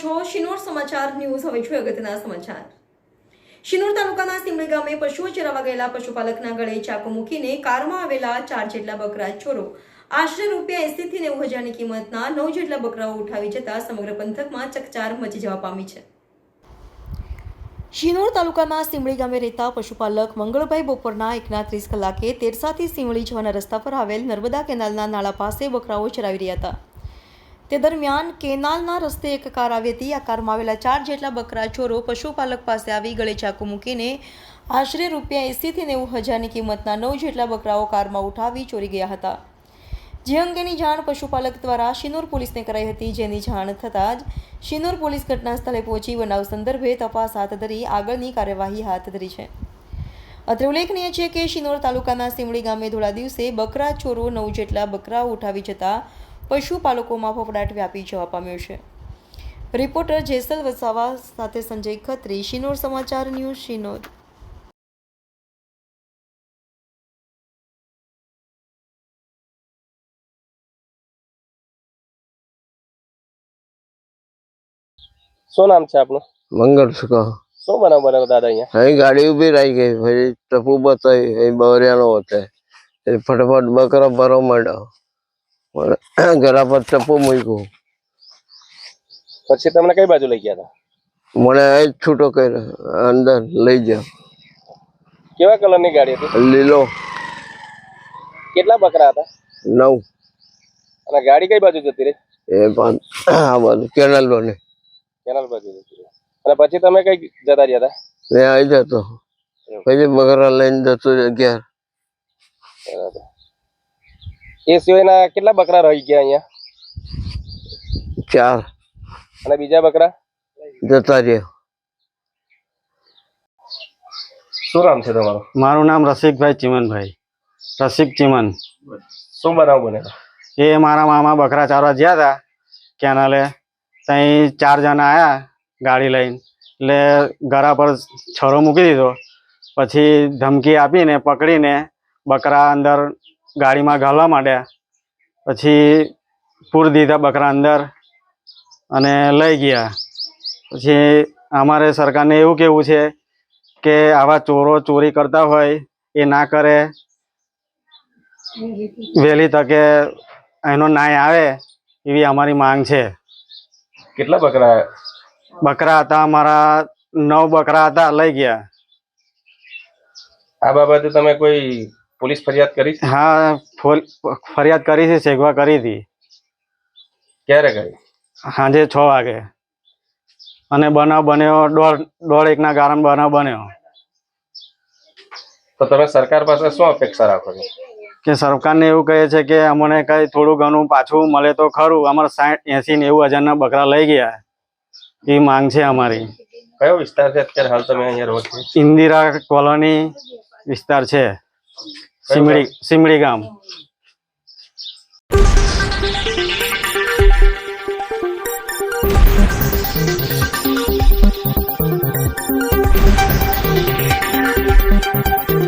છો શિનોર સમાચાર ન્યૂઝ. હવે જોઈએ અગત્યના સમાચાર. શિનોર તાલુકાના સિમળી ગામે પશુઓ ચરાવવા ગયેલા પશુપાલકના ગળે ચાકુ મૂકીને કારમાં આવેલા ચાર જેટલા બકરા ચોરો. આશરે રૂપિયા એસી થી નેવું હજારની કિંમતના નવ જેટલા બકરાઓ ઉઠાવી જતા સમગ્ર પંથકમાં ચકચાર મચી જવા પામી છે. શિનોર તાલુકાના સિમળી ગામે રહેતા પશુપાલક મંગળભાઈ બપોરના એકના ત્રીસ કલાકે તેરસાથી સિમળી જવાના રસ્તા પર આવેલ નર્મદા કેનાલના નાળા પાસે બકરાઓ ચરાવી રહ્યા હતા. તે દરમિયાન કેનાલના રસ્તે એક કાર આવી હતી. આ કારમાં આવેલા ચાર જેટલા બકરા, ચોરો પશુપાલક પાસે આવી ગળે ચાકુ મૂકીને આશરે રૂપિયા એંસીથી નેવું હજારની કિંમતના નવ જેટલા બકરાઓ કારમાં ઉઠાવી ચોરી ગયા હતા. જે અંગેની જાણ પશુપાલક દ્વારા શિનોર પોલીસને કરાઈ હતી, જેની જાણ થતાં જ શિનોર પોલીસ ઘટના સ્થળે પહોંચી બનાવ સંદર્ભે તપાસ હાથ ધરી આગળની કાર્યવાહી હાથ ધરી છે. અત્રે ઉલ્લેખનીય છે કે શિનોર તાલુકાના સિમડી ગામે ધોળા દિવસે બકરા ચોરો નવ જેટલા બકરાઓ ઉઠાવી જતા પશુપાલકોમાં ફફડાટ વ્યાપી જવા પામ્યો છે. રિપોર્ટર જેસલ વસાવા સાથે સંજય ખત્રી, શિનોર સમાચાર ન્યૂઝ શિનોર. શું નામ છે આપનું? મંગળ સુખા શું બનાવ બનાવ દાદા અહીંયા? અહીં ગાડી ઊભી રહી ગઈ. પછી ટપુ બતાવી. એ બવરિયાનો હતો. એ ફટાફટ બકરા ભરો માંડ્યો. ગળા પર ટપુ મૂક્યું. પછી તમને કઈ બાજુ લઈ ગયા હતા? મને એ છૂટો કર્યો. અંદર લઈ જાઓ કેવા કલરની ગાડી હતી? લીલો. કેટલા બકરા હતા? નવ. અને ગાડી કઈ બાજુ જતી રહી? એ આ બાજુ કેનાલ બને કેનાલ બાજુ અને પછી તમે કઈ જતા રહ્યા હતા? મેં આવી જતો. પછી બકરા લઈને જતો અગિયાર. બરાબર. એ સિવાયના કેટલા બકરા રહી ગયા અહીંયા? ચાર. અને બીજા બકરા? જતા રહ્યા. શું નામ છે તમારું? મારું નામ રસિકભાઈ ચિમનભાઈ. રસિક ચિમન. શું બનાવ બને એ મારા મામા બકરા ચારવા ગયા હતા કેનાલે. ત્યાં ચાર જણા આવ્યા ગાડી લઈને. એટલે ગરા પર છરો મૂકી દીધો. પછી ધમકી આપીને, પકડીને બકરા અંદર ગાડીમાં ઘાલવા માંડ્યા. પછી પૂર દીધા બકરા અંદર અને લઈ ગયા. પછી અમારે સરકારને એવું કેવું છે કે આવા ચોરો ચોરી કરતા હોય એ ના કરે. વહેલી તકે એનો ન્યાય આવે એવી અમારી માંગ છે. કેટલા બકરા? બકરા હતા અમારા નવ બકરા હતા લઈ ગયા. આ બાબતે તમે કોઈ પોલીસ ફરિયાદ કરી હા ફરિયાદ કરી છે સેગવા કરી હતી. ક્યારે કરી? સાંજે છ વાગે. અને બનાવ બન્યો દોઢ દોઢ એકના કારણ બનાવ બન્યો. તો તમે સરકાર પાસે શું અપેક્ષા રાખો છો? કે સરકારને એવું કહે છે કે અમને કંઈ થોડું ઘણું પાછું મળે તો ખરું. અમારા સાઠ એસી નેવું હજારના બકરા લઈ ગયા. એ માંગ છે અમારી. કયો વિસ્તાર છે? અત્યારે હાલ તમે અહીંયા રહો છો? ઇન્દિરા કોલોની વિસ્તાર છે. સિમડી સિમડી ગામ. Thank you.